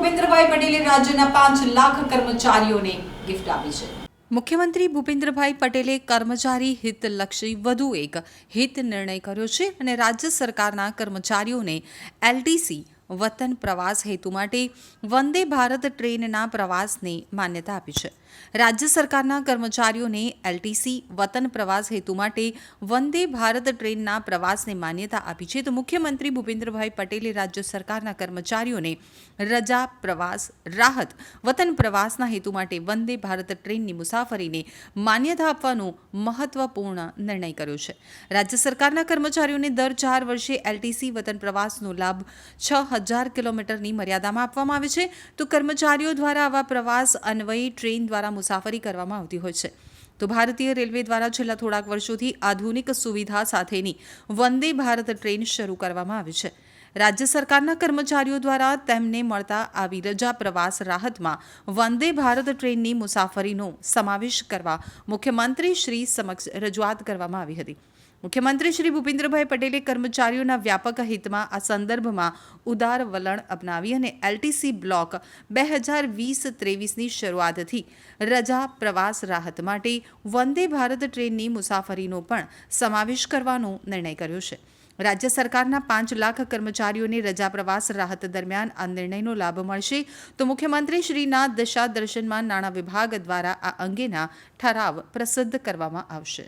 ભૂપેન્દ્રભાઈ પટેલે રાજ્યના પાંચ લાખ કર્મચારીઓને ગિફ્ટ આપી છે. મુખ્યમંત્રી ભૂપેન્દ્રભાઈ પટેલે કર્મચારી હિતલક્ષી વધુ એક હિત નિર્ણય કર્યો છે અને રાજ્ય સરકારના કર્મચારીઓને એલટીસી વતન પ્રવાસ હેતુ માટે વંદે ભારત ટ્રેનના પ્રવાસને માન્યતા આપી છે. રાજ્ય સરકારના કર્મચારીઓને એલટીસી વતન પ્રવાસ હેતુ માટે વંદે ભારત ટ્રેનના પ્રવાસને માન્યતા આપી છે. તો મુખ્યમંત્રી ભૂપેન્દ્રભાઈ પટેલે રાજ્ય સરકારના કર્મચારીઓને રજા પ્રવાસ, રાહત, વતન પ્રવાસના હેતુ માટે વંદે ભારત ટ્રેનની મુસાફરીને માન્યતા આપવાનો મહત્વપૂર્ણ નિર્ણય કર્યો છે. રાજ્ય સરકારના કર્મચારીઓને દર ચાર વર્ષે એલટીસી વતન પ્રવાસનો લાભ છ હજાર કિલોમીટરની મર્યાદામાં આપવામાં આવે છે તો કર્મચારીઓ દ્વારા આવા પ્રવાસ, અન્વયી ટ્રેન દ્વારા મુસાફરી કરવામાં આવતી હોય છે. તો ભારતીય રેલવે દ્વારા છેલ્લા થોડાક વર્ષોથી આધુનિક સુવિધા સાથેની વંદે ભારત ટ્રેન શરૂ કરવામાં આવી છે. રાજ્ય સરકારના કર્મચારીઓ દ્વારા તેમને મળતા આવી રજા પ્રવાસ રાહતમાં વંદે ભારત ટ્રેનની મુસાફરીનો સમાવેશ કરવા મુખ્યમંત્રી શ્રી સમક્ષ રજૂઆત કરવામાં આવી હતી. મુખ્યમંત્રી શ્રી ભૂપેન્દ્રભાઈ પટેલે કર્મચારીઓના વ્યાપક હિતમાં આ સંદર્ભમાં ઉદાર વલણ અપનાવી અને એલટીસી બ્લોક બે હજાર વીસ ત્રેવીસની શરૂઆતથી રજા પ્રવાસ રાહત માટે વંદે ભારત ટ્રેનની મુસાફરીનો પણ સમાવેશ કરવાનો નિર્ણય કર્યો છે. રાજ્ય સરકારના પાંચ લાખ કર્મચારીઓને રજા પ્રવાસ રાહત દરમિયાન આ નિર્ણયનો લાભ મળશે. તો મુખ્યમંત્રી શ્રીના દિશા દર્શનમાં નાણાં વિભાગ દ્વારા આ અંગેના ઠરાવ પ્રસિદ્ધ કરવામાં આવશે.